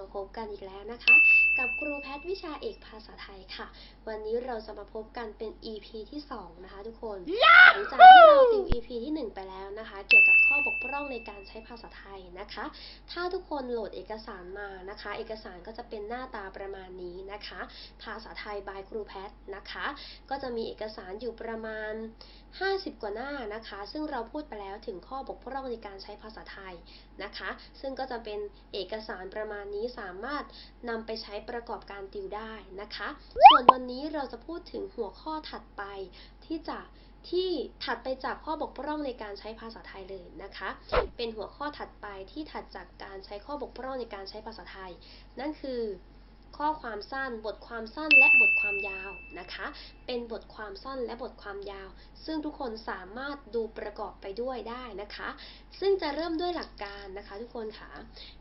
มาพบกันอีกแล้วนะคะกับครูแพทย์วิชาเอกภาษาไทยค่ะ วันนี้เราจะมาพบกันเป็น EP ที่ 2 นะคะทุกคนหลังจากที่เราติว EP ที่ 1 ไปแล้วนะคะ เกี่ยวกับข้อบกพร่องในการใช้ภาษาไทยนะคะ ถ้าทุกคนโหลดเอกสารมานะคะ เอกสารก็จะเป็นหน้าตาประมาณนี้นะคะ ภาษาไทยบายครูแพทย์นะคะ ก็จะมีเอกสารอยู่ประมาณ 50 กว่าหน้านะคะ ซึ่งเราพูดไปแล้วถึงข้อบกพร่องในการใช้ภาษาไทยนะคะ ซึ่งก็จะเป็นเอกสารประมาณนี้สามารถนำไปใช้ประกอบการติวได้นะคะ ส่วนวันนี้เราจะพูดถึงหัวข้อถัดไปที่จะที่ถัดไปจากข้อบกพร่องในการใช้ภาษาไทยเลยนะคะ เป็นหัวข้อถัดไปที่ถัดจากการใช้ข้อบกพร่องในการใช้ภาษาไทย นั่นคือ ข้อความสั้น บทความสั้นและบทความยาวนะคะ เป็นบทความสั้นและบทความยาว ซึ่งทุกคนสามารถดูประกอบไปด้วยได้นะคะ ซึ่งจะเริ่มด้วยหลักการนะคะ ทุกคนค่ะ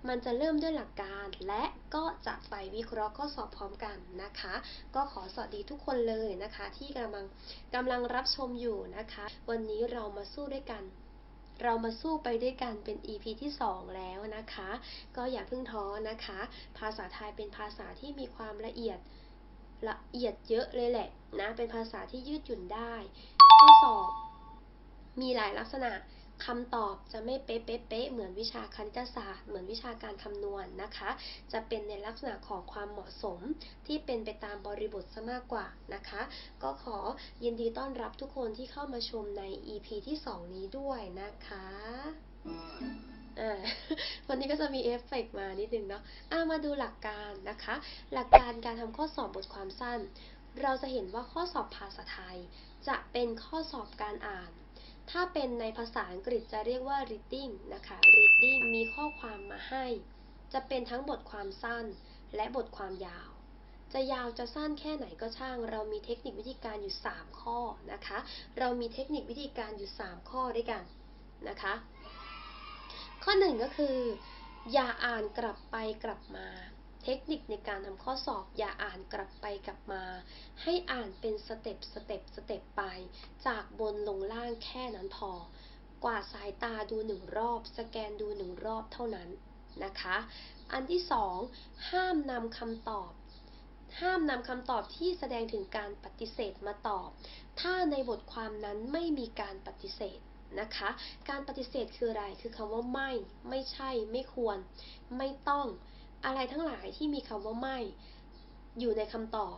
มันจะเริ่มด้วยหลักการและก็จะไปวิเคราะห์ข้อสอบพร้อมกันนะคะ ก็ขอสวัสดีทุกคนเลยนะคะ ที่กำลังกำลังรับชมอยู่นะคะ วันนี้เรามาสู้ด้วยกัน เรามาสู้ไปด้วยกันเป็น EP ที่ 2 แล้วนะคะ ก็อย่าเพิ่งท้อนะคะ ภาษาไทยเป็นภาษาที่มีความละเอียดละเอียดเยอะเลยแหละนะ เป็นภาษาที่ยืดหยุ่นได้ ข้อสอบมีหลายลักษณะ คำตอบจะไม่เป๊ะเป๊ะเหมือนวิชาคณิตศาสตร์ เหมือนวิชาการคำนวณนนะคะ จะเป็นในลักษณะของความเหมาะสมที่เป็นไปตามบริบทซะมากกว่านะคะ ก็ขอยินดีต้อนรับทุกคนที่เข้ามาชมใน EP ที่ 2 นี้ด้วยนะคะวันนี้ก็จะมีเอฟเฟกต์มานิดนึงเนาะอ่ามาดูหลักการนะคะ หลักการการทำข้อสอบบทความสั้น เราจะเห็นว่าข้อสอบภาษาไทย จะเป็นข้อสอบการอ่าน ถ้าเป็นในภาษาอังกฤษจะเรียกว่า reading นะคะ reading มีข้อความมาให้ จะเป็นทั้งบทความสั้นและบทความยาว จะยาวจะสั้นแค่ไหนก็ช่าง เรามีเทคนิควิธีการอยู่ 3 ข้อนะคะ เรามีเทคนิควิธีการอยู่ 3 ข้อด้วยกันนะคะ ข้อ 1 ก็คือ อย่าอ่านกลับไปกลับมา เทคนิคในการทำข้อสอบอย่าอ่านกลับไปกลับมา ให้อ่านเป็นสเต็ปสเต็ปสเต็ปไป จากบนลงล่างแค่นั้นพอ กว่าสายตาดูหนึ่งรอบ สแกนดูหนึ่งรอบเท่านั้นนะคะ อันที่สองห้ามนำคำตอบ ห้ามนำคำตอบที่แสดงถึงการปฏิเสธมาตอบ ถ้าในบทความนั้นไม่มีการปฏิเสธนะคะ การปฏิเสธคืออะไร คือคำว่าไม่ ไม่ใช่ ไม่ควร ไม่ต้อง อะไรทั้งหลายที่มีคำว่าไม่ อยู่ในคำตอบ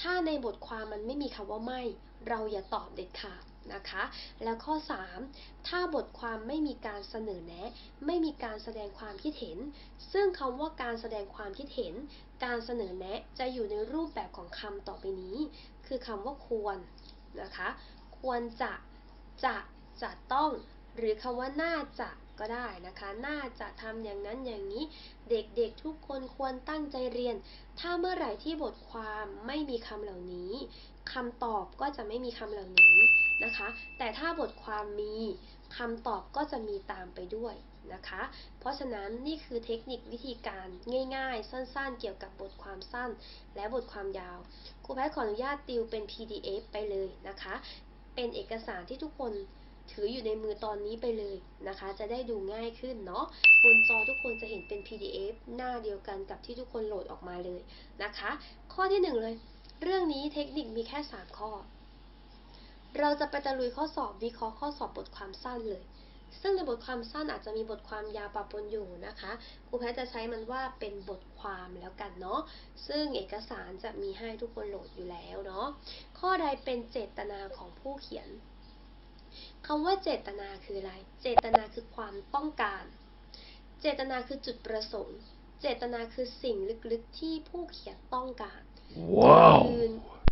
ถ้าในบทความมันไม่มีคำว่าไม่ เราอย่าตอบเด็ดขาดนะคะ แล้วข้อ 3 ถ้าบทความไม่มีการเสนอแนะ ไม่มีการแสดงความคิดเห็น ซึ่งคำว่าการแสดงความคิดเห็น การเสนอแนะจะอยู่ในรูปแบบของคำต่อไปนี้ คือคำว่าควรนะคะ ควรจะ จะ จะต้อง หรือคำว่าน่าจะ ก็ได้นะคะ น่าจะทำอย่างนั้นอย่างนี้ เด็กๆทุกคนควรตั้งใจเรียน ถ้าเมื่อไหร่ที่บทความไม่มีคำเหล่านี้คำตอบก็จะไม่มีคำเหล่านี้นะคะ แต่ถ้าบทความมีคำตอบก็จะมีตามไปด้วยนะคะ เพราะฉะนั้นนี่คือเทคนิควิธีการง่ายๆ สั้นๆ เกี่ยวกับบทความสั้น และบทความยาว ครูแพทย์ขออนุญาตติวเป็น PDF ไปเลยนะคะ เป็นเอกสารที่ทุกคน ถืออยู่ในมือตอนนี้ไปเลยนะคะ จะได้ดูง่ายขึ้นเนาะบนจอทุกคนจะเห็นเป็น PDF หน้าเดียวกันกับที่ทุกคนโหลดออกมาเลยนะคะ ข้อที่ 1 เลย เรื่องนี้เทคนิคมีแค่ 3 ข้อ เราจะไปตะลุยข้อสอบวิเคราะห์ข้อสอบบทความสั้นเลยซึ่งในบทความสั้นอาจจะมีบทความยาวปะปนอยู่นะคะครูแพทจะใช้มันว่าเป็นบทความแล้วกันเนาะ ซึ่งเอกสารจะมีให้ทุกคนโหลดอยู่แล้วเนาะ ข้อใดเป็นเจตนาของผู้เขียน คำว่าเจตนาคืออะไร เจตนาคือความต้องการ เจตนาคือจุดประสงค์ เจตนาคือสิ่งลึกๆที่ผู้เขียนต้องการว้าวคือ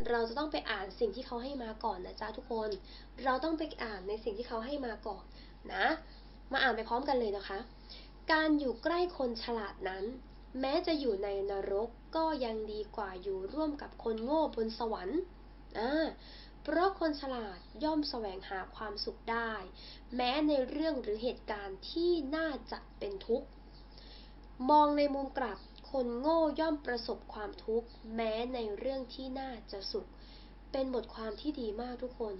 เราจะต้องไปอ่านสิ่งที่เขาให้มาก่อนนะจ๊ะทุกคน เราต้องไปอ่านในสิ่งที่เขาให้มาก่อนนะ มาอ่านไปพร้อมกันเลยนะคะ การอยู่ใกล้คนฉลาดนั้น แม้จะอยู่ในนรกก็ยังดีกว่าอยู่ร่วมกับคนโง่บนสวรรค์อ่า เพราะคนฉลาดย่อมแสวงหาความสุขได้ แม้ในเรื่องหรือเหตุการณ์ที่น่าจะเป็นทุกข์ มองในมุมกลับ คนโง่ย่อมประสบความทุกข์ แม้ในเรื่องที่น่าจะสุข เป็นบทความที่ดีมากทุกคน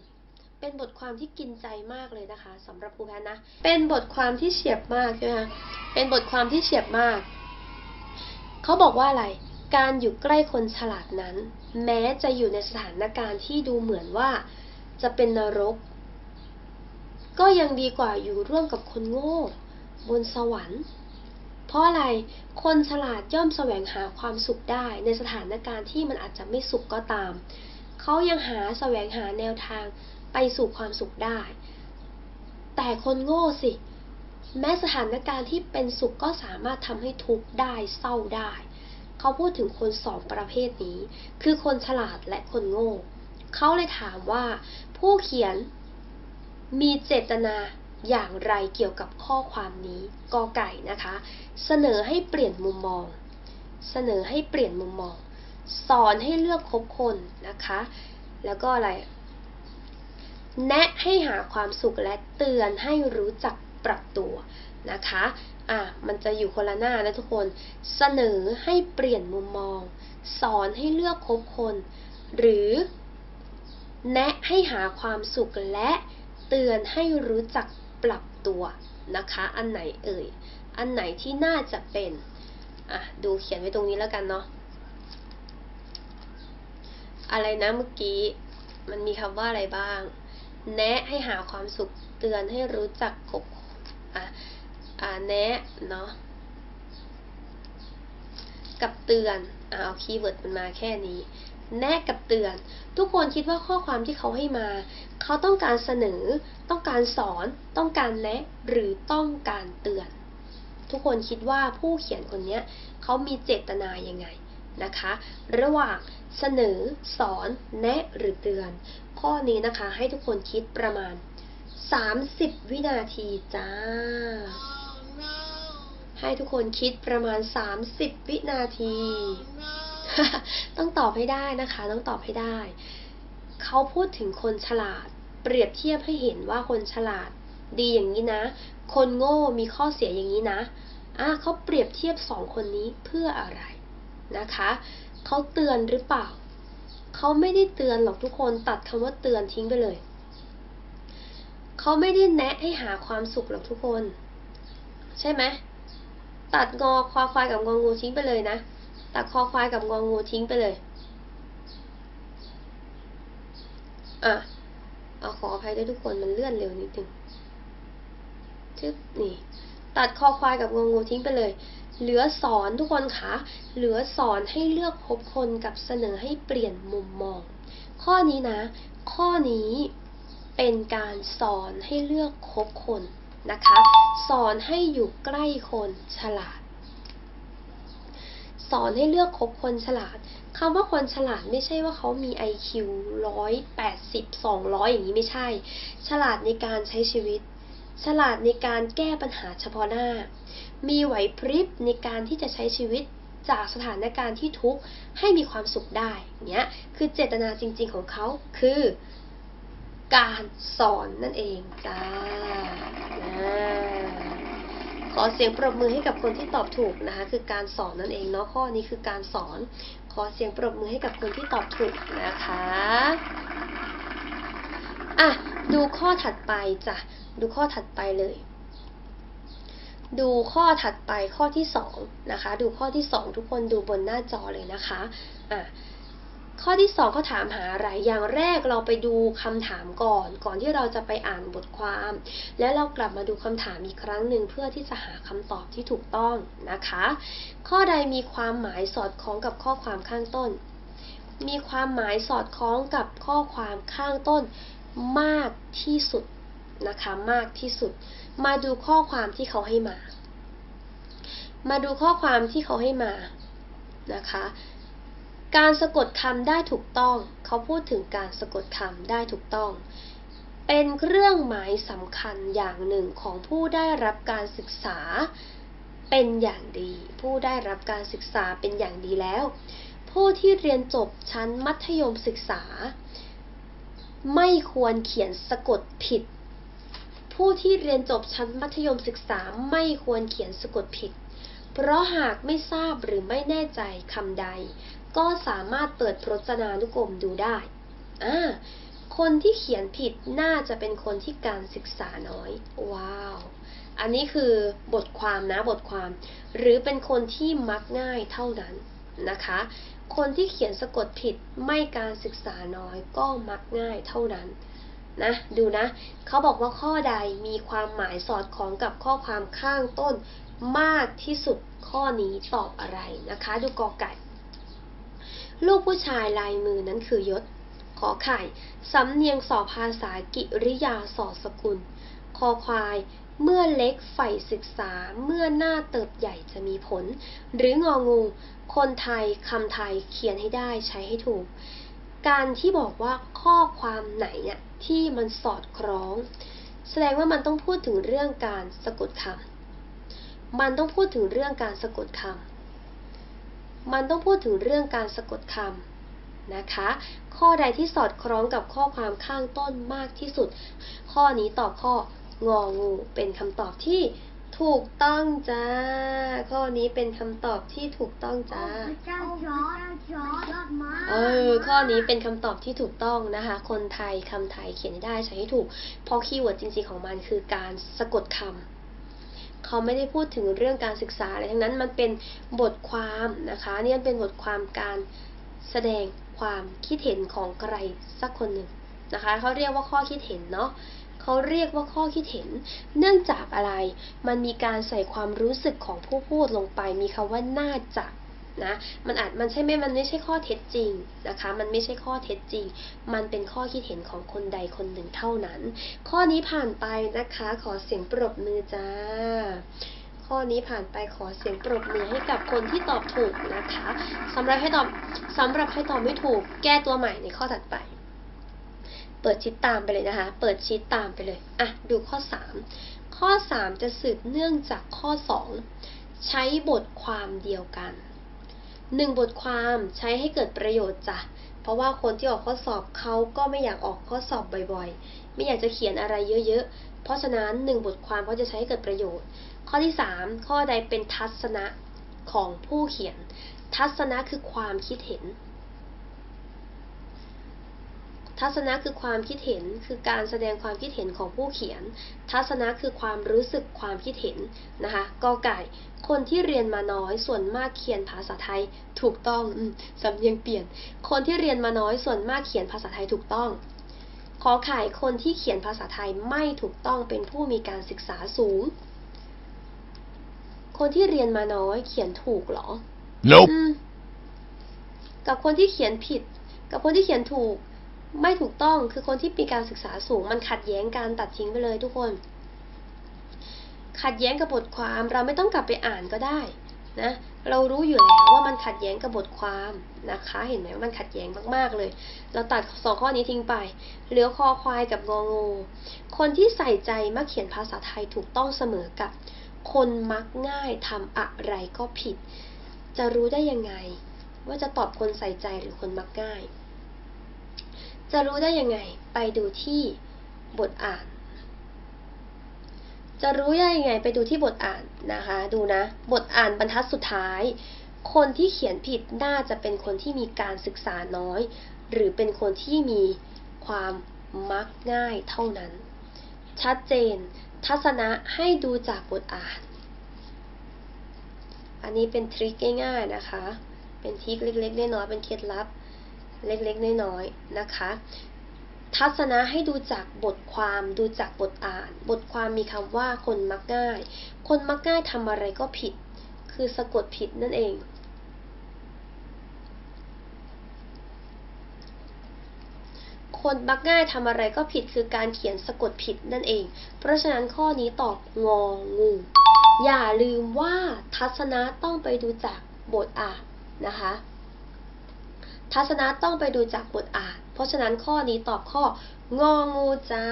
เป็นบทความที่กินใจมากเลยนะคะสำหรับครูแพทย์นะ เป็นบทความที่เฉียบมากใช่ไหมคะเป็นบทความที่เฉียบมาก เขาบอกว่าอะไร การอยู่ใกล้คนฉลาดนั้นแม้จะอยู่ในสถานการณ์ที่ดูเหมือนว่า จะเป็นนรก ก็ยังดีกว่าอยู่ร่วมกับคนโง่ บนสวรรค์ เพราะอะไร คนฉลาดย่อมแสวงหาความสุขได้ในสถานการณ์ที่มันอาจจะไม่สุขก็ตาม เขายังหาแสวงหาแนวทางไปสู่ความสุขได้ แต่คนโง่สิ แม้สถานการณ์ที่เป็นสุขก็สามารถทำให้ทุกข์ได้เศร้าได้ เขาพูดถึงคนสองประเภทนี้ คือคนฉลาดและคนโง่ เขาเลยถามว่า ผู้เขียนมีเจตนาอย่างไรเกี่ยวกับข้อความนี้กอไก่นะคะ เสนอให้เปลี่ยนมุมมอง เสนอให้เปลี่ยนมุมมอง สอนให้เลือกคบคนนะคะ แล้วก็อะไร แนะให้หาความสุขและเตือนให้รู้จักปรับตัว นะคะ อะ มันจะอยู่คนละหน้านะทุกคน เสนอให้เปลี่ยนมุมมอง สอนให้เลือกคบคน หรือ แนะให้หาความสุขและเตือนให้รู้จักปรับตัวนะคะ อันไหนเอ่ย อันไหนที่น่าจะเป็น อะ ดูเขียนไว้ตรงนี้แล้วกันเนาะ อะไรนะเมื่อกี้ มันมีคำว่าอะไรบ้าง แนะให้หาความสุข เตือนให้รู้จักคบอะ แนะเนาะกับเตือนเอาคีย์เวิร์ดมันมาแค่นี้ แนะกับเตือน ทุกคนคิดว่าข้อความที่เขาให้มา เขาต้องการเสนอ ต้องการสอน ต้องการแนะ หรือต้องการเตือน ทุกคนคิดว่าผู้เขียนคนนี้เขามีเจตนายังไงนะคะ ระหว่างเสนอ สอน แนะหรือเตือน ข้อนี้นะคะให้ทุกคนคิดประมาณ 30 วินาทีจ้า ให้ทุกคนคิดประมาณ 30 วินาที ต้องตอบให้ได้นะคะ ต้องตอบให้ได้ เขาพูดถึงคนฉลาด เปรียบเทียบให้เห็นว่าคนฉลาด ดีอย่างนี้นะ คนโง่มีข้อเสียอย่างนี้นะอะเขาเปรียบเทียบสองคนนี้เพื่ออะไรนะคะ เขาเตือนหรือเปล่า เขาไม่ได้เตือนหรอกทุกคนตัดคำว่าเตือนทิ้งไปเลย เขาไม่ได้แนะให้หาความสุขหรอกทุกคน ใช่ไหม ตัดงอควาควายกับงองูทิ้งไปเลยนะ ตัดคอควายกับงองูทิ้งไปเลย อะเอาขออภัยด้วยทุกคนมันเลื่อนเร็วนิดนึงชึบนี่ ตัดคอควายกับงองูทิ้งไปเลย เหลือสอนทุกคนคะ เหลือสอนให้เลือกคบคนกับเสนอให้เปลี่ยนมุมมอง ข้อนี้นะ ข้อนี้เป็นการสอนให้เลือกคบคน นะคะ สอนให้อยู่ใกล้คนฉลาด สอนให้เลือกคบคนฉลาดคำว่าคนฉลาดไม่ใช่ว่าเขามี IQ ร้อยแปดสิบสองร้อยอย่างนี้ไม่ใช่ ฉลาดในการใช้ชีวิต ฉลาดในการแก้ปัญหาเฉพาะหน้า มีไหวพริบในการที่จะใช้ชีวิตจากสถานการณ์ที่ทุกข์ให้มีความสุขได้เนี้ยคือเจตนาจริงๆของเขาคือ การสอนนั่นเองจ้าขอเสียงปรบมือให้กับคนที่ตอบถูกนะคะ คือการสอนนั่นเองเนาะข้อนี้คือการสอน ขอเสียงปรบมือให้กับคนที่ตอบถูกนะคะอะดูข้อถัดไปจ้ะดูข้อถัดไปเลย ดูข้อถัดไปข้อที่สองนะคะ ดูข้อที่สองทุกคนดูบนหน้าจอเลยนะคะอะ ข้อที่สองเขาถามหาอะไร อย่างแรกเราไปดูคำถามก่อน ก่อนที่เราจะไปอ่านบทความ แล้วเรากลับมาดูคำถามอีกครั้งหนึ่งเพื่อที่จะหาคำตอบที่ถูกต้องนะคะ ข้อใดมีความหมายสอดคล้องกับข้อความข้างต้น มีความหมายสอดคล้องกับข้อความข้างต้นมากที่สุดนะคะมากที่สุด มาดูข้อความที่เขาให้มา มาดูข้อความที่เขาให้มานะคะ การสะกดคำได้ถูกต้อง เขาพูดถึงการสะกดคำได้ถูกต้อง เป็นเครื่องหมายสำคัญอย่างหนึ่งของผู้ได้รับการศึกษาเป็นอย่างดี ผู้ได้รับการศึกษาเป็นอย่างดีแล้ว ผู้ที่เรียนจบชั้นมัธยมศึกษา ไม่ควรเขียนสะกดผิด ผู้ที่เรียนจบชั้นมัธยมศึกษาไม่ควรเขียนสะกดผิด เพราะหากไม่ทราบหรือไม่แน่ใจคำใด ก็สามารถเปิดพจนานุกรมดูได้อ่าคนที่เขียนผิดน่าจะเป็นคนที่การศึกษาน้อย ว้าว อันนี้คือบทความนะบทความ หรือเป็นคนที่มักง่ายเท่านั้นนะคะ คนที่เขียนสะกดผิดไม่การศึกษาน้อยก็มักง่ายเท่านั้นนะดูนะเขาบอกว่าข้อใดมีความหมายสอดคล้องกับข้อความข้างต้นมากที่สุดข้อนี้ตอบอะไรนะคะ ดูกอไก่ ลูกผู้ชายลายมือนั้นคือยศ ขอไข่ สำเนียงสอภาษากิริยาสอสกุล คอควาย เมื่อเล็กใฝ่ศึกษา เมื่อหน้าเติบใหญ่จะมีผล หรืององู คนไทยคำไทยเขียนให้ได้ใช้ให้ถูก การที่บอกว่าข้อความไหนเนี่ยที่มันสอดคล้อง แสดงว่ามันต้องพูดถึงเรื่องการสะกดคำมันต้องพูดถึงเรื่องการสะกดคำ มันต้องพูดถึงเรื่องการสะกดคำนะคะ ข้อใดที่สอดคล้องกับข้อความข้างต้นมากที่สุด ข้อนี้ตอบข้ององู เป็นคำตอบที่ถูกต้องจ้า ข้อนี้เป็นคำตอบที่ถูกต้องจ้าเจ้าจอร์จจอร์จยอดมากเออ ข้อนี้เป็นคำตอบที่ถูกต้องนะคะ คนไทยคำไทยเขียนให้ได้ใช้ให้ถูก เพราะคีย์เวิร์ดจริงๆของมันคือการสะกดคำ เขาไม่ได้พูดถึงเรื่องการศึกษาอะไรทั้งนั้นมันเป็นบทความนะคะนี่ยเป็นบทความการแสดงความคิดเห็นของใครสักคนหนึ่งนะคะเขาเรียกว่าข้อคิดเห็นเนาะเขาเรียกว่าข้อคิดเห็น เนื่องจากอะไร มันมีการใส่ความรู้สึกของผู้พูดลงไป มีคำว่าน่าจะ นะมันอาจมันใช่ไหมมันไม่ใช่ข้อเท็จจริงนะคะ มันไม่ใช่ข้อเท็จจริง มันเป็นข้อคิดเห็นของคนใดคนหนึ่งเท่านั้น ข้อนี้ผ่านไปนะคะ ขอเสียงปรบมือจ้า ข้อนี้ผ่านไปขอเสียงปรบมือให้กับคนที่ตอบถูกนะคะสำหรับให้ตอบสำหรับให้ตอบไม่ถูก แก้ตัวใหม่ในข้อถัดไป เปิดชิดตามไปเลยนะคะ เปิดชิดตามไปเลยอะดูข้อ 3 ข้อ 3 จะสืบเนื่องจากข้อ 2 ใช้บทความเดียวกัน หนึ่งบทความใช้ให้เกิดประโยชน์จ้ะ เพราะว่าคนที่ออกข้อสอบเขาก็ไม่อยากออกข้อสอบบ่อยๆ ไม่อยากจะเขียนอะไรเยอะๆ เพราะฉะนั้นหนึ่งบทความเขาจะใช้ให้เกิดประโยชน์ ข้อที่ 3 ข้อใดเป็นทัศนะของผู้เขียน ทัศนะคือความคิดเห็น ทัศนะคือความคิดเห็นคือการแสดงความคิดเห็นของผู้เขียน ทัศนะคือความรู้สึกความคิดเห็นนะคะกอไก่ คนที่เรียนมาน้อยส่วนมากเขียนภาษาไทยถูกต้องอมสำเนียงเปลี่ยน คนที่เรียนมาน้อยส่วนมากเขียนภาษาไทยถูกต้องขอไข่คนที่เขียนภาษาไทยไม่ถูกต้องเป็นผู้มีการศึกษาสูง คนที่เรียนมาน้อยเขียนถูกเหรอ Nope. อืมกับคนที่เขียนผิด กับคนที่เขียนถูก ไม่ถูกต้องคือคนที่มีการศึกษาสูง มันขัดแย้งการตัดทิ้งไปเลยทุกคน ขัดแย้งกับบทความเราไม่ต้องกลับไปอ่านก็ได้นะเรารู้อยู่แล้วว่ามันขัดแย้งกับบทความนะคะ เห็นไหมว่ามันขัดแย้งมากๆเลย เราตัดสองข้อนี้ทิ้งไป เหลือคอควายกับงองู คนที่ใส่ใจมักเขียนภาษาไทยถูกต้องเสมอกับ คนมักง่ายทำอะไรก็ผิด จะรู้ได้ยังไง ว่าจะตอบคนใส่ใจหรือคนมักง่าย จะรู้ได้ยังไงไปดูที่บทอ่าน จะรู้ได้ยังไงไปดูที่บทอ่านนะคะ ดูนะ บทอ่านบรรทัดสุดท้าย คนที่เขียนผิดน่าจะเป็นคนที่มีการศึกษาน้อย หรือเป็นคนที่มีความมักง่ายเท่านั้น ชัดเจน ทัศนะให้ดูจากบทอ่าน อันนี้เป็นทริคง่ายๆนะคะ เป็นทริคเล็กๆน้อยๆเป็นเคล็ดลับเล็กๆน้อยๆนะคะ ทัศนะให้ดูจากบทความดูจากบทอ่าน บทความมีคำว่าคนมักง่าย คนมักง่ายทำอะไรก็ผิด คือสะกดผิดนั่นเอง คนมักง่ายทำอะไรก็ผิดคือการเขียนสะกดผิดนั่นเอง เพราะฉะนั้นข้อนี้ตอบงองู อย่าลืมว่าทัศนะต้องไปดูจากบทอ่านนะคะ ทัศนะต้องไปดูจากบทอ่าน เพราะฉะนั้นข้อนี้ตอบข้ององูจ้า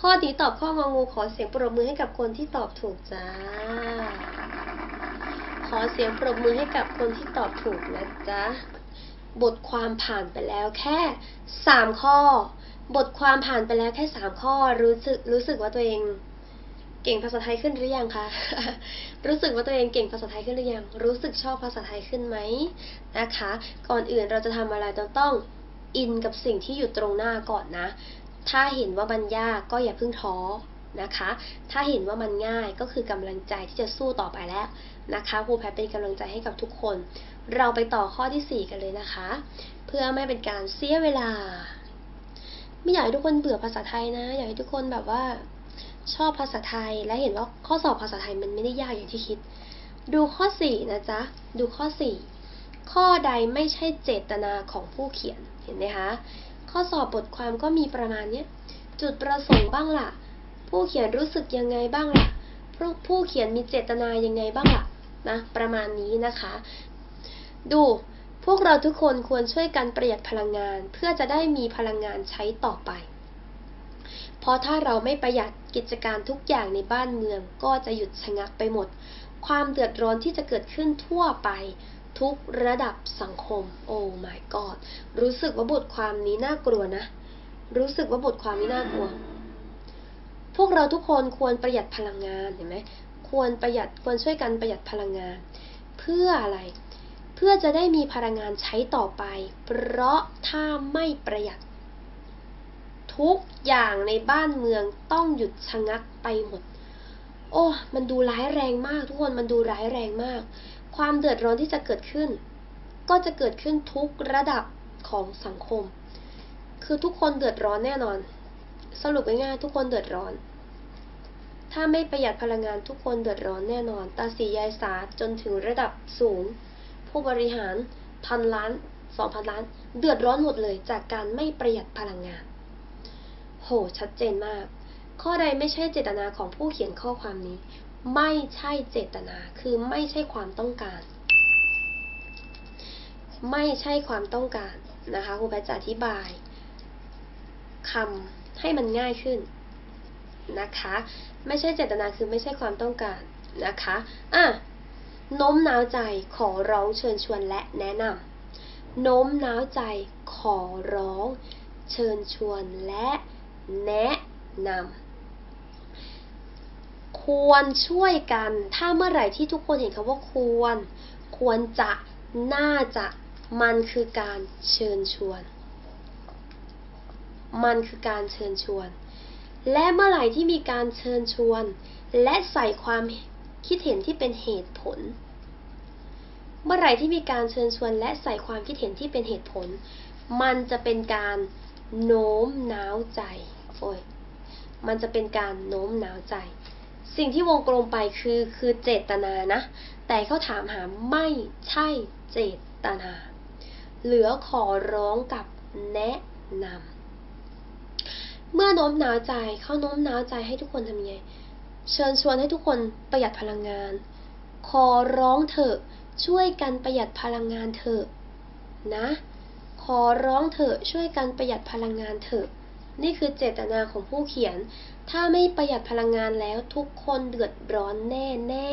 ข้อนี้ตอบข้ององูขอเสียงปรบมือให้กับคนที่ตอบถูกจ้า ขอเสียงปรบมือให้กับคนที่ตอบถูกนะจ๊ะบทความผ่านไปแล้วแค่สามข้อ บทความผ่านไปแล้วแค่สามข้อรู้สึกรู้สึกว่าตัวเอง เก่งภาษาไทยขึ้นหรือยังคะ รู้สึกว่าตัวเองเก่งภาษาไทยขึ้นหรือยัง รู้สึกชอบภาษาไทยขึ้นไหมนะคะ ก่อนอื่นเราจะทำอะไรเราต้องอินกับสิ่งที่อยู่ตรงหน้าก่อนนะ ถ้าเห็นว่ามันยากก็อย่าเพิ่งท้อนะคะ ถ้าเห็นว่ามันง่ายก็คือกำลังใจที่จะสู้ต่อไปแล้วนะคะครูแพทเป็นกำลังใจให้กับทุกคน เราไปต่อข้อที่ 4 กันเลยนะคะ เพื่อไม่เป็นการเสียเวลา ไม่อยากให้ทุกคนเบื่อภาษาไทยนะ อยากให้ทุกคนแบบว่า ชอบภาษาไทยและเห็นว่าข้อสอบภาษาไทยมันไม่ได้ยากอย่างที่คิด ดูข้อ4นะจ๊ะ ดูข้อ4ข้อใดไม่ใช่เจตนาของผู้เขียนเห็นไหมคะ ข้อสอบบทความก็มีประมาณนี้จุดประสงค์บ้างล่ะ ผู้เขียนรู้สึกยังไงบ้างล่ะผู้เขียนมีเจตนายังไงบ้างล่ะนะประมาณนี้นะคะ ดูพวกเราทุกคนควรช่วยกันประหยัดพลังงาน เพื่อจะได้มีพลังงานใช้ต่อไป เพราะถ้าเราไม่ประหยัดกิจการทุกอย่างในบ้านเมืองก็จะหยุดชะงักไปหมด ความเดือดร้อนที่จะเกิดขึ้นทั่วไปทุกระดับสังคม โอ้ my god รู้สึกว่าบทความนี้น่ากลัวนะ รู้สึกว่าบทความนี้น่ากลัว พวกเราทุกคนควรประหยัดพลังงานเห็นไหมควรประหยัดควรช่วยกันประหยัดพลังงาน เพื่ออะไร เพื่อจะได้มีพลังงานใช้ต่อไป เพราะถ้าไม่ประหยัด ทุกอย่างในบ้านเมืองต้องหยุดชะงักไปหมด โอ้ มันดูร้ายแรงมากทุกคน มันดูร้ายแรงมาก ความเดือดร้อนที่จะเกิดขึ้น ก็จะเกิดขึ้นทุกระดับของสังคม คือทุกคนเดือดร้อนแน่นอน สรุปง่ายๆทุกคนเดือดร้อน ถ้าไม่ประหยัดพลังงานทุกคนเดือดร้อนแน่นอน ตาสียายสาจนถึงระดับสูง ผู้บริหารพันล้านสองพันล้าน เดือดร้อนหมดเลยจากการไม่ประหยัดพลังงาน โห ชัดเจนมาก ข้อใดไม่ใช่เจตนาของผู้เขียนข้อความนี้ ไม่ใช่เจตนา คือไม่ใช่ความต้องการ ไม่ใช่ความต้องการนะคะครูแพทย์จะอธิบายคำให้มันง่ายขึ้นนะคะ ไม่ใช่เจตนาคือไม่ใช่ความต้องการนะคะอะโน้มน้าวใจขอร้องเชิญชวนและแนะนำโน้มน้าวใจขอร้อง เชิญชวนและ แนะนำควรช่วยกัน ถ้าเมื่อไหร่ที่ทุกคนเห็นคำว่าควร ควรจะน่าจะมันคือการเชิญชวน มันคือการเชิญชวน และเมื่อไหร่ที่มีการเชิญชวน และใส่ความคิดเห็นที่เป็นเหตุผล เมื่อไหร่ที่มีการเชิญชวน และใส่ความคิดเห็นที่เป็นเหตุผล มันจะเป็นการโน้มน้าวใจ โอ้ยมันจะเป็นการโน้มน้าวใจ สิ่งที่วงกลมไปคือคือเจตนานะ แต่เขาถามหาไม่ใช่เจตนา เหลือขอร้องกับแนะนำเมื่อโน้มน้าวใจเขาโน้มน้าวใจให้ทุกคนทำยังไง เชิญชวนให้ทุกคนประหยัดพลังงาน ขอร้องเถอะช่วยกันประหยัดพลังงานเถอะนะ ขอร้องเถอะช่วยกันประหยัดพลังงานเถอะ นี่คือเจตนาของผู้เขียน ถ้าไม่ประหยัดพลังงานแล้วทุกคนเดือดร้อนแน่แน่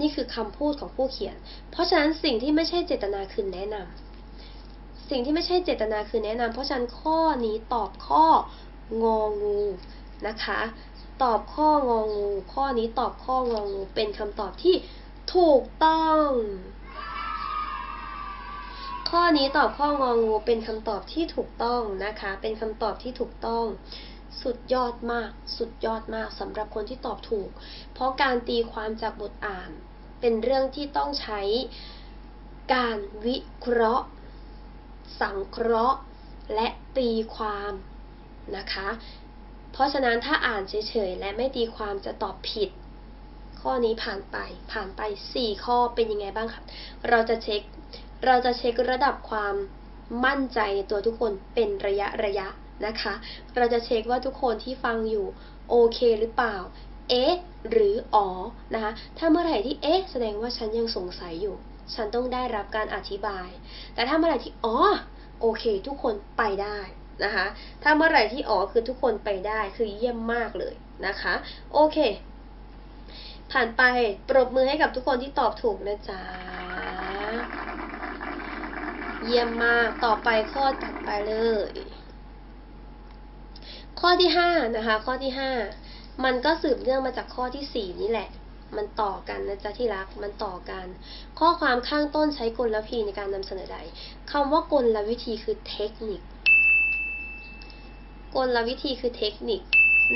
นี่คือคำพูดของผู้เขียน เพราะฉะนั้นสิ่งที่ไม่ใช่เจตนาคือแนะนำสิ่งที่ไม่ใช่เจตนาคือแนะนำเพราะฉะนั้นข้อนี้ตอบข้ององูนะคะ ตอบข้ององู ข้อนี้ตอบข้ององู เป็นคำตอบที่ถูกต้อง ข้อนี้ตอบข้ององูเป็นคำตอบที่ถูกต้องนะคะ เป็นคำตอบที่ถูกต้อง สุดยอดมาก สุดยอดมากสำหรับคนที่ตอบถูก เพราะการตีความจากบทอ่าน เป็นเรื่องที่ต้องใช้การวิเคราะห์ สังเคราะห์ และตีความนะคะ เพราะฉะนั้นถ้าอ่านเฉยๆ และไม่ตีความจะตอบผิด ข้อนี้ผ่านไป ผ่านไป 4 ข้อเป็นยังไงบ้างครับ เราจะเช็ค เราจะเช็คระดับความมั่นใจในตัวทุกคนเป็นระยะระยะนะคะ เราจะเช็คว่าทุกคนที่ฟังอยู่โอเคหรือเปล่า เอ๊ะ หรืออ๋อ นะคะ ถ้าเมื่อไหร่ที่เอ๊ะ แสดงว่าฉันยังสงสัยอยู่ ฉันต้องได้รับการอธิบาย แต่ถ้าเมื่อไหร่ที่อ๋อ โอเค ทุกคนไปได้นะคะ ถ้าเมื่อไหร่ที่อ๋อคือทุกคนไปได้คือเยี่ยมมากเลยนะคะ โอเค ผ่านไปปรบมือให้กับทุกคนที่ตอบถูกนะจ๊ะ เยี่ยมมาก ต่อไปข้อถัดไปเลย ข้อที่ห้านะคะ ข้อที่ห้ามันก็สืบเนื่องมาจากข้อที่สี่นี่แหละ มันต่อกันนะจ๊ะที่รัก มันต่อกัน ข้อความข้างต้นใช้กลวิธีในการนำเสนอใดคำว่ากลวิธีคือเทคนิค กลวิธีคือเทคนิค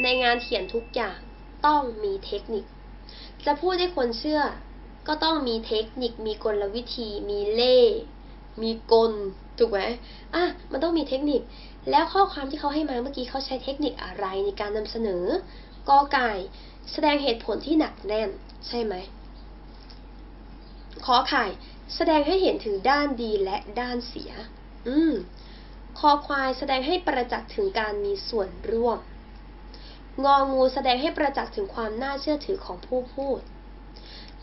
ในงานเขียนทุกอย่างต้องมีเทคนิค จะพูดให้คนเชื่อก็ต้องมีเทคนิค มีกลวิธี มีเล่ห มีกลถูกไหมอะมันต้องมีเทคนิค แล้วข้อความที่เขาให้มาเมื่อกี้เขาใช้เทคนิคอะไรในการนำเสนอกอไก่ แสดงเหตุผลที่หนักแน่น ใช่ไหมขอไข่แสดงให้เห็นถึงด้านดีและด้านเสีย อืมคอควายแสดงให้ประจักษ์ถึงการมีส่วนร่วม งองูแสดงให้ประจักษ์ถึงความน่าเชื่อถือของผู้พูด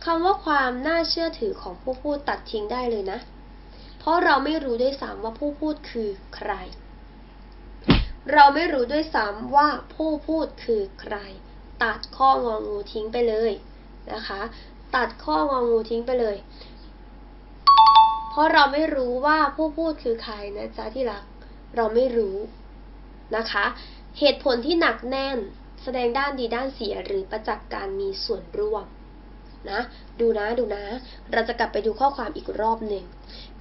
คำว่าความน่าเชื่อถือของผู้พูดตัดทิ้งได้เลยนะ เพราะเราไม่รู้ด้วยซ้ำว่าผู้พูดคือใคร เราไม่รู้ด้วยซ้ำว่าผู้พูดคือใคร ตัดข้ององูทิ้งไปเลยนะคะ ตัดข้ององูทิ้งไปเลย เพราะเราไม่รู้ว่าผู้พูดคือใครนะจ๊ะที่รัก เราไม่รู้นะคะ เหตุผลที่หนักแน่นแสดงด้านดีด้านเสียหรือประจักษ์การมีส่วนร่วม นะ ดูนะดูนะ เราจะกลับไปดูข้อความอีกรอบหนึ่ง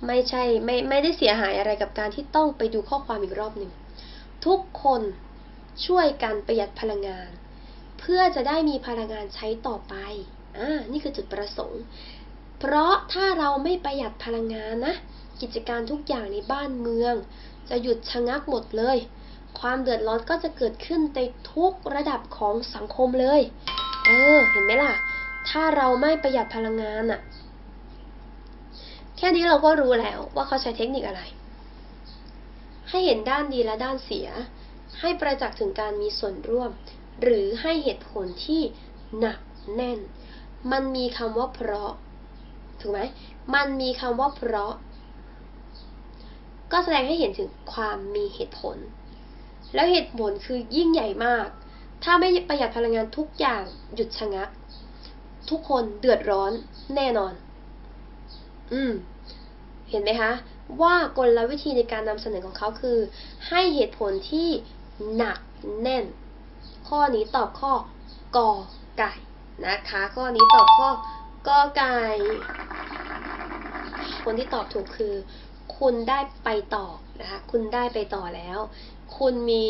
ไม่ใช่ไม่ไม่ได้เสียหายอะไรกับการที่ต้องไปดูข้อความอีกรอบหนึ่งทุกคนช่วยกันประหยัดพลังงาน เพื่อจะได้มีพลังงานใช้ต่อไปอ่านี่คือจุดประสงค์ เพราะถ้าเราไม่ประหยัดพลังงานนะ กิจการทุกอย่างในบ้านเมือง จะหยุดชะงักหมดเลย ความเดือดร้อนก็จะเกิดขึ้นในทุกระดับของสังคมเลย เออ เห็นไหมล่ะ ถ้าเราไม่ประหยัดพลังงานอะแค่นี้เราก็รู้แล้วว่าเขาใช้เทคนิคอะไร ให้เห็นด้านดีและด้านเสีย ให้ประจักษ์ถึงการมีส่วนร่วม หรือให้เหตุผลที่หนักแน่น มันมีคำว่าเพราะ ถูกไหม มันมีคำว่าเพราะ ก็แสดงให้เห็นถึงความมีเหตุผล แล้วเหตุผลคือยิ่งใหญ่มาก ถ้าไม่ประหยัดพลังงานทุกอย่างหยุดชะงัก ทุกคนเดือดร้อนแน่นอน อืม เห็นไหมคะ ว่ากลวิธีในการนำเสนอของเขาคือ ให้เหตุผลที่หนักแน่น ข้อนี้ตอบข้อกอไก่นะคะ ข้อนี้ตอบข้อกอไก่ คนที่ตอบถูกคือ คุณได้ไปต่อนะคะ คุณได้ไปต่อแล้ว คุณมี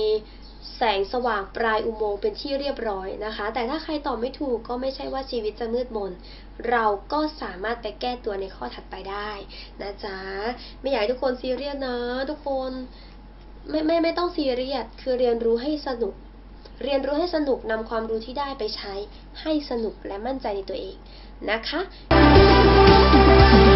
แสงสว่างปลายอุโมงค์เป็นที่เรียบร้อยนะคะ แต่ถ้าใครตอบไม่ถูกก็ไม่ใช่ว่าชีวิตจะมืดมน เราก็สามารถไปแก้ตัวในข้อถัดไปได้นะจ๊ะ ไม่อยากให้ทุกคนซีเรียสนะทุกคนไม่ไม่ไม่ต้องซีเรียสคือเรียนรู้ให้สนุก เรียนรู้ให้สนุกนำความรู้ที่ได้ไปใช้ให้สนุกและมั่นใจในตัวเองนะคะ